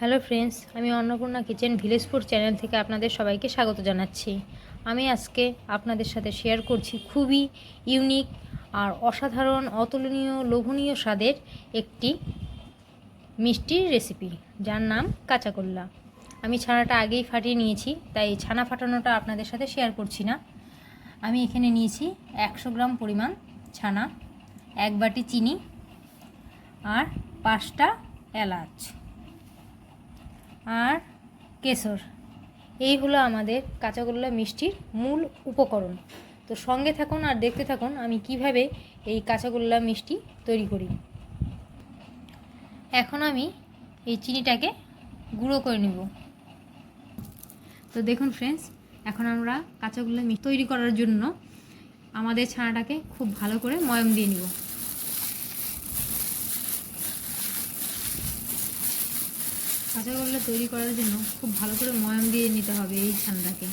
Hello friends, আমি Annapurna kitchen ভিলেজপুর channel থেকে আপনাদের সবাইকে স্বাগত জানাচ্ছি। আমি আজকে আপনাদের সাথে শেয়ার করছি খুবই ইউনিক আর অসাধারণ, অতুলনীয়, লোভনীয় স্বাদের একটি মিষ্টির রেসিপি যার নাম কাঁচাকোল্লা। আমি ছানাটা আগেই ফাটিয়ে নিয়েছি, তাই ছানা ফাটানোটা আপনাদের সাথে শেয়ার করছি না। আমি এখানে নিয়েছি একশো গ্রাম পরিমাণ ছানা, এক বাটি চিনি আর পাঁচটা এলাচ। আর কেশর। এই হলো আমাদের কাঁচাগোল্লা মিষ্টির মূল উপকরণ। তো সঙ্গে থাকুন আর দেখতে থাকুন আমি কীভাবে এই কাঁচাগোল্লা মিষ্টি তৈরি করি। এখন আমি এই চিনিটাকে গুঁড়ো করে নেব। তো দেখুন ফ্রেন্ডস এখন আমরা কাঁচাগোল্লা মিষ্টি তৈরি করার জন্য আমাদের ছানাটাকে খুব ভালো করে ময়ম দিয়ে নিব। কাঁচাগোল্লা তৈরি করার জন্য খুব ভালো করে ময়াম দিয়ে নিতে হবে এই ছানাটাকে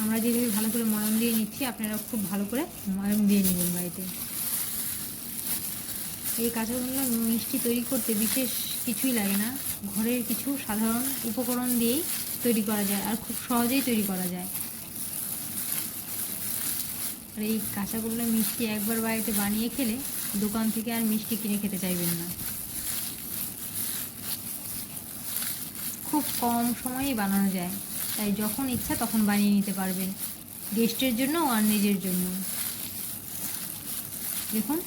আমরা যেভাবে ভালো করে ময়াম দিয়ে নিচ্ছি, আপনারা খুব ভালো করে ময়াম দিয়ে নেবেন বাড়িতে। এই কাঁচাগোল্লা মিষ্টি তৈরি করতে বিশেষ কিছুই লাগে না। ঘরের কিছু সাধারণ উপকরণ দিয়েই তৈরি করা যায় আর খুব সহজেই তৈরি করা যায়। আর এই কাঁচাগোল্লা মিষ্টি একবার বাড়িতে বানিয়ে খেলে দোকান থেকে আর মিষ্টি কিনে খেতে চাইবেন না। খুব কম সময়েই বানানো যায়, তাই যখন ইচ্ছা তখন বানিয়ে নিতে পারবেন, গেস্টের জন্য আর নিজের জন্য। দেখুন,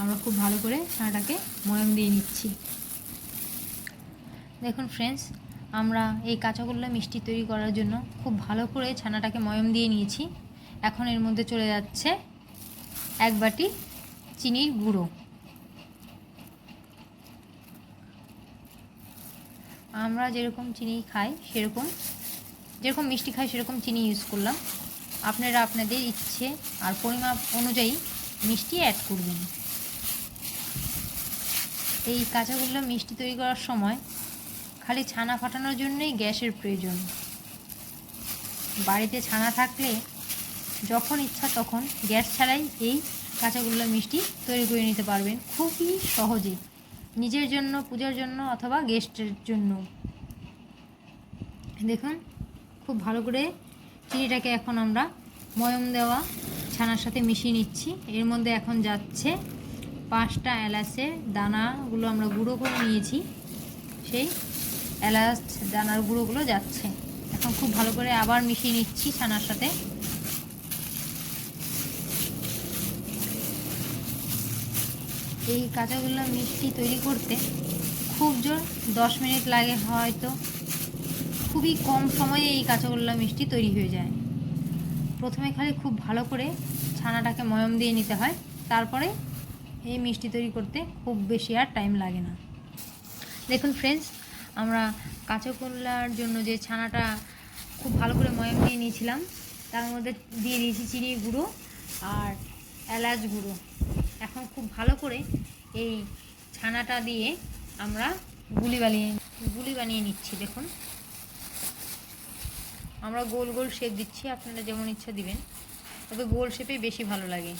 আমরা খুব ভালো করে ছানাটাকে ময়ম দিয়ে নিচ্ছি। দেখুন ফ্রেন্ডস আমরা এই কাঁচাগোল্লা মিষ্টি তৈরি করার জন্য খুব ভালো করে ছানাটাকে ময়ম দিয়ে নিয়েছি। এখন এর মধ্যে চলে যাচ্ছে এক বাটি চিনির গুঁড়ো। আমরা যেরকম চিনি খাই, সেরকম যেরকম মিষ্টি খাই, সেরকম চিনি ইউজ করলাম। আপনারা আপনাদের ইচ্ছে আর পরিমাপ অনুযায়ী মিষ্টি অ্যাড করবেন। এই কাঁচাগোল্লা মিষ্টি তৈরি করার সময় খালি ছানা ফাটানোর জন্যই গ্যাসের প্রয়োজন। বাড়িতে ছানা থাকলে যখন ইচ্ছা তখন গ্যাস ছাড়াই এই কাঁচাগোল্লা মিষ্টি তৈরি করে নিতে পারবেন। খুবই সহজে। নিজের জন্য, পূজার জন্য অথবা গেস্টের জন্য। দেখুন, খুব ভালো করে চিনিটাকে এখন আমরা ময়ম দেওয়া ছানার সাথে মিশিয়ে নিচ্ছি। এর মধ্যে এখন যাচ্ছে পাঁচটা এলাচের দানাগুলো আমরা গুঁড়ো করে নিয়েছি। সেই এলাচ দানার গুঁড়োগুলো যাচ্ছে। এখন খুব ভালো করে আবার মিশিয়ে নিচ্ছি ছানার সাথে। এই কাঁচাগোল্লা মিষ্টি তৈরি করতে খুব জোর দশ মিনিট লাগে, হয়তো। খুবই কম সময়ে এই কাঁচাগোল্লা মিষ্টি তৈরি হয়ে যায়। প্রথমে খালি খুব ভালো করে ছানাটাকে ময়ম দিয়ে নিতে হয়, তারপরে এই মিষ্টি তৈরি করতে খুব বেশি আর টাইম লাগে না। দেখুন ফ্রেন্ডস আমরা কাঁচাগোল্লার জন্য যে ছানাটা খুব ভালো করে ময়ম দিয়ে নিয়েছিলাম, তার মধ্যে দিয়ে দিয়েছি চিনির গুঁড়ো আর এলাচ গুঁড়ো। এখন খুব ভালো করে এই ছানাটা দিয়ে আমরা গুলি বানিয়ে গুলি বানিয়ে নিচ্ছি, দেখুন। আমরা গোল গোল শেপ দিচ্ছি, আপনারা যেমন ইচ্ছা দিবেন। তবে গোল শেপে বেশি ভালো লাগে।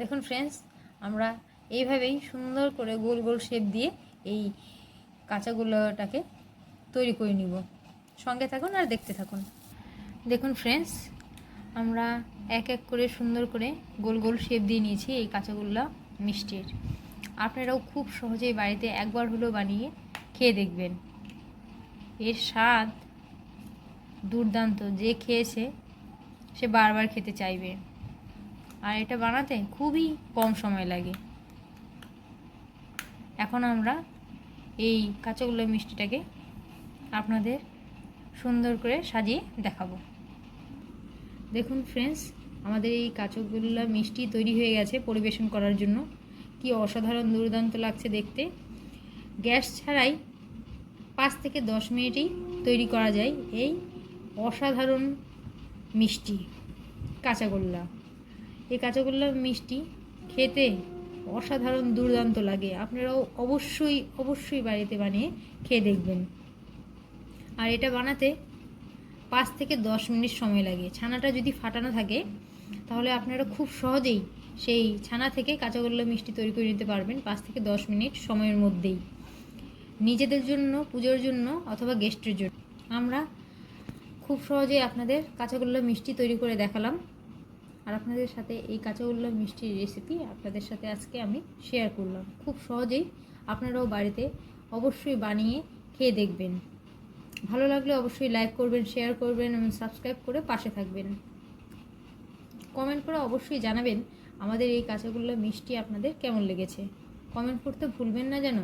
দেখুন ফ্রেন্ডস আমরা এইভাবেই সুন্দর করে গোল গোল শেপ দিয়ে এই কাঁচাগুলোটাকে তৈরি করে নিব। সঙ্গে থাকুন আর দেখতে থাকুন। দেখুন ফ্রেন্ডস আমরা এক এক করে সুন্দর করে গোল গোল শেপ দিয়ে নিয়েছি এই কাঁচাগোল্লা মিষ্টির। আপনারাও খুব সহজেই বাড়িতে একবার হলেও বানিয়ে খেয়ে দেখবেন। এর স্বাদ দুর্দান্ত, যে খেয়েছে সে বারবার খেতে চাইবে। আর এটা বানাতে খুবই কম সময় লাগে। এখন আমরা এই কাঁচাগোল্লা মিষ্টিটাকে আপনাদের সুন্দর করে সাজিয়ে দেখাবো। দেখুন ফ্রেন্ডস আমাদের এই কাঁচগোল্লা মিষ্টি তৈরি হয়ে গেছে পরিবেশন করার জন্য। কি অসাধারণ দুর্দান্ত লাগছে দেখতে। গ্যাস ছাড়াই পাঁচ থেকে দশ মিনিটেই তৈরি করা যায় এই অসাধারণ মিষ্টি কাঁচাগোল্লা এই কাঁচাগোল্লা মিষ্টি খেতে অসাধারণ দুর্দান্ত লাগে। আপনারাও অবশ্যই অবশ্যই বাড়িতে বানিয়ে খেয়ে দেখবেন। আর এটা বানাতে পাঁচ থেকে দশ মিনিট সময় লাগে ছানাটা যদি ফাটানো থাকে, তাহলে আপনারা খুব সহজেই সেই ছানা থেকে কাঁচাগোল্লা মিষ্টি তৈরি করে নিতে পারবেন পাঁচ থেকে দশ মিনিট সময়ের মধ্যেই। নিজেদের জন্য, পুজোর জন্য অথবা গেস্টের জন্য। আমরা খুব সহজেই আপনাদের কাঁচাগোল্লা মিষ্টি তৈরি করে দেখালাম। আর আপনাদের সাথে এই কাঁচাগোল্লা মিষ্টির রেসিপি আপনাদের সাথে আজকে আমি শেয়ার করলাম। খুব সহজেই আপনারাও বাড়িতে অবশ্যই বানিয়ে খেয়ে দেখবেন। ভালো লাগলে অবশ্যই লাইক করবেন শেয়ার করবেন এবং সাবস্ক্রাইব করে পাশে থাকবেন। কমেন্ট করে অবশ্যই জানাবেন আমাদের এই কাঁচাগোল্লা মিষ্টি আপনাদের কেমন লেগেছে। কমেন্ট করতে ভুলবেন না যেন।